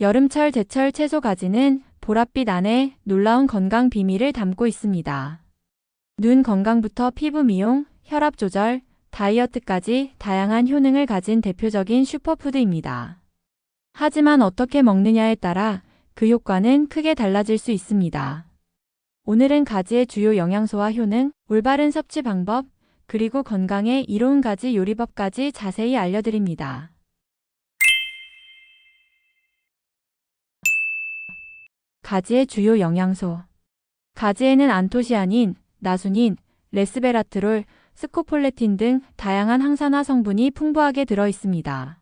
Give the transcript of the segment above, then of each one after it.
여름철 제철 채소 가지는 보랏빛 안에 놀라운 건강 비밀을 담고 있습니다. 눈 건강부터 피부 미용, 혈압 조절, 다이어트까지 다양한 효능을 가진 대표적인 슈퍼푸드입니다. 하지만 어떻게 먹느냐에 따라 그 효과는 크게 달라질 수 있습니다. 오늘은 가지의 주요 영양소와 효능, 올바른 섭취 방법, 그리고 건강에 이로운 가지 요리법까지 자세히 알려드립니다. 가지의 주요 영양소. 가지에는 안토시아닌, 나수닌, 레스베라트롤, 스코폴레틴 등 다양한 항산화 성분이 풍부하게 들어 있습니다.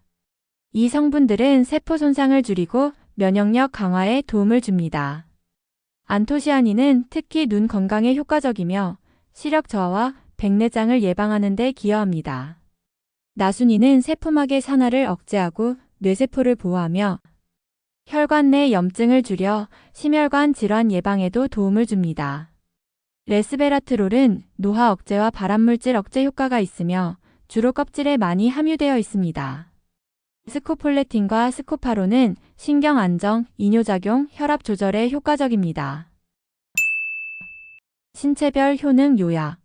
이 성분들은 세포 손상을 줄이고 면역력 강화에 도움을 줍니다. 안토시아닌은 특히 눈 건강에 효과적이며 시력 저하와 백내장을 예방하는 데 기여합니다. 나순이는 세포막의 산화를 억제하고 뇌세포를 보호하며 혈관 내 염증을 줄여 심혈관 질환 예방에도 도움을 줍니다. 레스베라트롤은 노화 억제와 발암물질 억제 효과가 있으며 주로 껍질에 많이 함유되어 있습니다. 스코폴레틴과 스코파로는 신경 안정, 이뇨작용, 혈압 조절에 효과적입니다. 신체별 효능 요약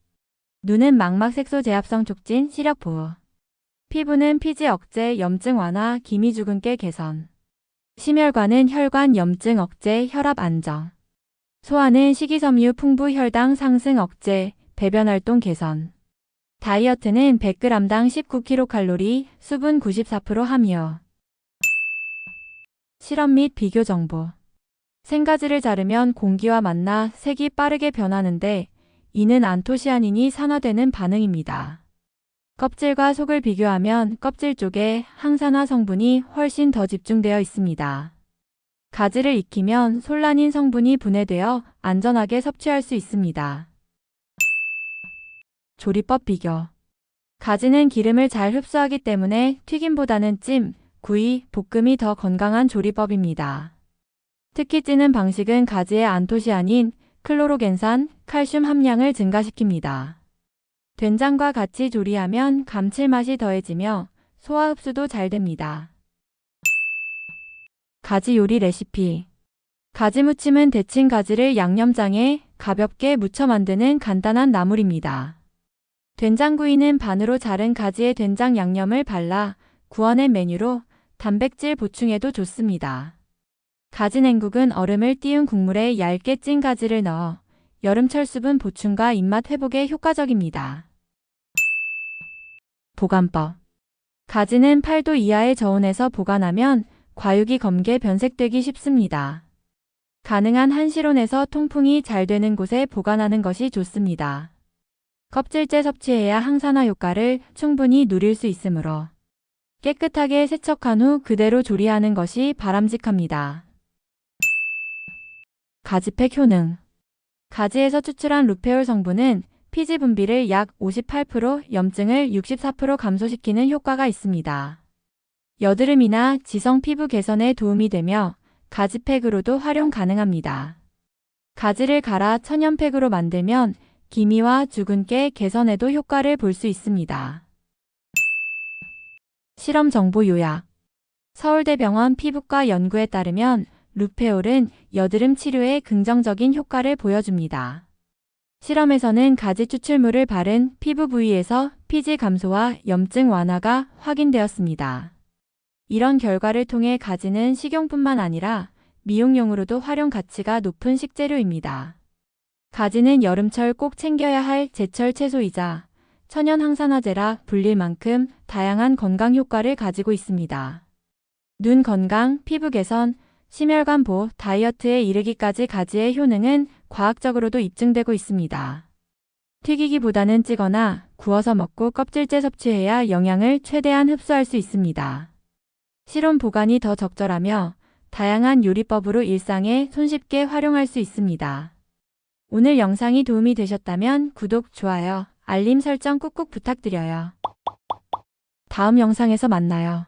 눈은 망막색소 제합성 촉진, 시력 보호 피부는 피지 억제, 염증 완화, 기미 주근깨 개선 심혈관은 혈관 염증 억제, 혈압 안정 소화는 식이섬유 풍부 혈당 상승 억제, 배변 활동 개선 다이어트는 100g당 19kcal, 수분 94% 함유. 실험 및 비교 정보. 생가지를 자르면 공기와 만나 색이 빠르게 변하는데 이는 안토시아닌이 산화되는 반응입니다. 껍질과 속을 비교하면 껍질 쪽에 항산화 성분이 훨씬 더 집중되어 있습니다. 가지를 익히면 솔라닌 성분이 분해되어 안전하게 섭취할 수 있습니다. 조리법 비교. 가지는 기름을 잘 흡수하기 때문에 튀김보다는 찜, 구이, 볶음이 더 건강한 조리법입니다. 특히 찌는 방식은 가지의 안토시아닌, 클로로겐산, 칼슘 함량을 증가시킵니다. 된장과 같이 조리하면 감칠맛이 더해지며 소화 흡수도 잘 됩니다. 가지 요리 레시피. 가지 무침은 데친 가지를 양념장에 가볍게 무쳐 만드는 간단한 나물입니다. 된장구이는 반으로 자른 가지에 된장 양념을 발라 구워낸 메뉴로 단백질 보충에도 좋습니다. 가지 냉국은 얼음을 띄운 국물에 얇게 찐 가지를 넣어 여름철 수분 보충과 입맛 회복에 효과적입니다. 보관법. 가지는 8도 이하의 저온에서 보관하면 과육이 검게 변색되기 쉽습니다. 가능한 한실온에서 통풍이 잘 되는 곳에 보관하는 것이 좋습니다. 껍질째 섭취해야 항산화 효과를 충분히 누릴 수 있으므로 깨끗하게 세척한 후 그대로 조리하는 것이 바람직합니다. 가지팩 효능 가지에서 추출한 루페올 성분은 피지 분비를 약 58%, 염증을 64% 감소시키는 효과가 있습니다. 여드름이나 지성 피부 개선에 도움이 되며 가지팩으로도 활용 가능합니다. 가지를 갈아 천연팩으로 만들면 기미와 주근깨 개선에도 효과를 볼 수 있습니다. 실험 정보 요약 서울대병원 피부과 연구에 따르면 루페올은 여드름 치료에 긍정적인 효과를 보여줍니다. 실험에서는 가지 추출물을 바른 피부 부위에서 피지 감소와 염증 완화가 확인되었습니다. 이런 결과를 통해 가지는 식용뿐만 아니라 미용용으로도 활용 가치가 높은 식재료입니다. 가지는 여름철 꼭 챙겨야 할 제철 채소이자 천연 항산화제라 불릴 만큼 다양한 건강 효과를 가지고 있습니다. 눈 건강, 피부 개선, 심혈관 보호, 다이어트에 이르기까지 가지의 효능은 과학적으로도 입증되고 있습니다. 튀기기보다는 찌거나 구워서 먹고 껍질째 섭취해야 영양을 최대한 흡수할 수 있습니다. 실온 보관이 더 적절하며 다양한 요리법으로 일상에 손쉽게 활용할 수 있습니다. 오늘 영상이 도움이 되셨다면 구독, 좋아요, 알림 설정 꾹꾹 부탁드려요. 다음 영상에서 만나요.